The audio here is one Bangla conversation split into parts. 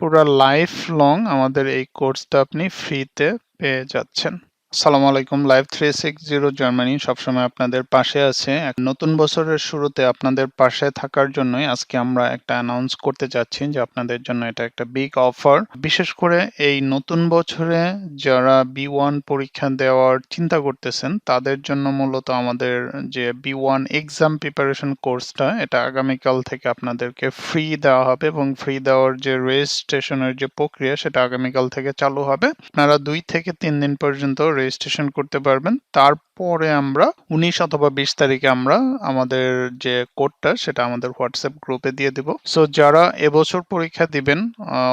পুরা লাইফ লং আমাদের এই কোর্সটা আপনি ফ্রিতে পেয়ে যাচ্ছেন। সালাম আলাইকুম। Live three six zero Germany সবসময় আপনাদের পাশে আছে। নতুন বছরের শুরুতে আপনাদের পাশে থাকার জন্যই আজকে আমরা একটা অ্যানাউন্স করতে যাচ্ছি যে আপনাদের জন্য এটা একটা বিগ অফার বিশেষ করে এই নতুন বছরে যারা বি ওয়ান পরীক্ষা দেওয়ার চিন্তা করতেছেন, তাদের জন্য মূলত আমাদের যে বি ওয়ান এক্সাম প্রিপারেশন কোর্সটা এটা আগামীকাল থেকে আপনাদেরকে ফ্রি দেওয়া হবে এবং ফ্রি দেওয়ার যে রেজিস্ট্রেশনের যে প্রক্রিয়া, সেটা আগামীকাল থেকে চালু হবে। আপনারা দুই থেকে তিন দিন পর্যন্ত রেজিস্ট্রেশন করতে পারবেন। তারপরে আমরা উনিশ অথবা বিশ তারিখে আমরা আমাদের যে কোডটা সেটা আমাদের হোয়াটসঅ্যাপ গ্রুপে দিয়ে দিব। সো যারা এবছর পরীক্ষা দিবেন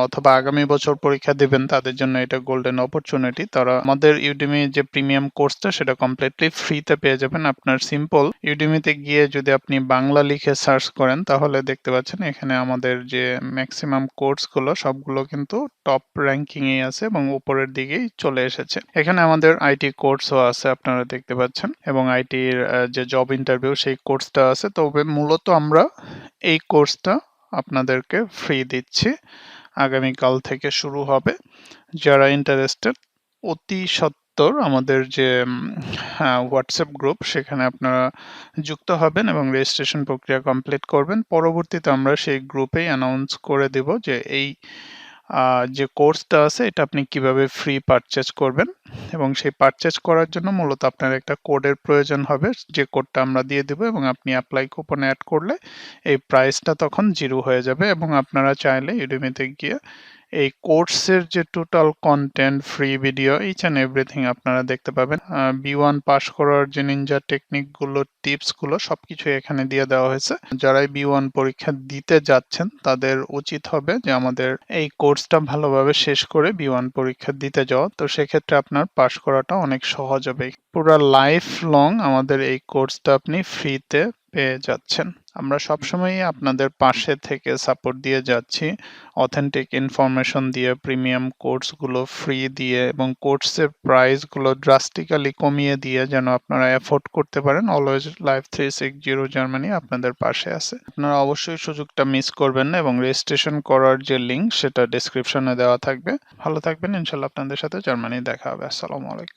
অথবা আগামী বছর পরীক্ষা দিবেন, তাদের জন্য এটা গোল্ডেন অপরচুনিটি তারা আমাদের ইউডিমি যে প্রিমিয়াম কোর্সটা সেটা কমপ্লিটলি ফ্রিতে পেয়ে যাবেন। আপনার সিম্পল ইউডিমিতে গিয়ে যদি আপনি বাংলা লিখে সার্চ করেন, তাহলে দেখতে পাচ্ছেন এখানে আমাদের যে ম্যাক্সিমাম কোর্সগুলো সবগুলো কিন্তু টপ র্যাঙ্কিংয়ে আছে এবং উপরের দিকেই চলে এসেছে। এখানে আমাদের আইটি কোর্সও আছে, আপনারা দেখতে পাচ্ছেন। এবং আইটির যে জব ইন্টারভিউ সেই কোর্সটা আছে। তবে মূলত আমরা এই কোর্সটা আপনাদেরকে ফ্রি দিচ্ছি। আগামীকাল থেকে শুরু হবে। যারা ইন্টারেস্টেড অতি সত্বর আমাদের যে হোয়াটসঅ্যাপ গ্রুপ সেখানে আপনারা যুক্ত হবেন এবং রেজিস্ট্রেশন প্রক্রিয়া কমপ্লিট করবেন। পরবর্তীতে আমরা সেই গ্রুপেই অ্যানাউন্স করে দিব যে এই যে কোর্সটা আছে, এটা আপনি কীভাবে ফ্রি পারচেজ করবেন এবং সেই পারচেজ করার জন্য মূলত আপনার একটা কোডের প্রয়োজন হবে। যে কোডটা আমরা দিয়ে দেবো এবং আপনি অ্যাপ্লাই কুপন অ্যাড করলে এই প্রাইসটা তখন জিরো হয়ে যাবে এবং আপনারা চাইলে ইউডিমিতে গিয়ে এই কোর্সের যে total content free video each and everything আপনারা দেখতে পাবেন। বি ওয়ান পাস করার যে নিনজা টেকনিকগুলো টিপসগুলো সব কিছু এখানে দিয়ে দেওয়া হয়েছে। যারাই বি ওয়ান পরীক্ষা দিতে যাচ্ছেন, তাদের উচিত হবে যে আমাদের এই কোর্সটা ভালোভাবে শেষ করে বি ওয়ান পরীক্ষা দিতে যাওয়া। তো সেক্ষেত্রে আপনার পাস করাটা অনেক সহজ হবে। পুরো লাইফ লং আমাদের এই কোর্সটা আপনি ফ্রিতে পেয়ে যাচ্ছেন। আমরা সবসময়ই আপনাদের পাশে থেকে সাপোর্ট দিয়ে যাচ্ছি। অথেন্টিক ইনফরমেশন দিয়ে প্রিমিয়াম কোর্সগুলো ফ্রি দিয়ে এবং কোর্সের প্রাইসগুলো ড্রাস্টিক্যালি কমিয়ে দিয়ে যেন আপনারা অ্যাফোর্ড করতে পারেন। Always life three six zero Germany আপনাদের পাশে আছে। আপনারা অবশ্যই সুযোগটা মিস করবেন না এবং রেজিস্ট্রেশন করার যে লিঙ্ক সেটা ডিসক্রিপশনে দেওয়া থাকবে। ভালো থাকবেন, ইনশাল্লাহ আপনাদের সাথে জার্মানি দেখা হবে। আসসালামু আলাইকুম।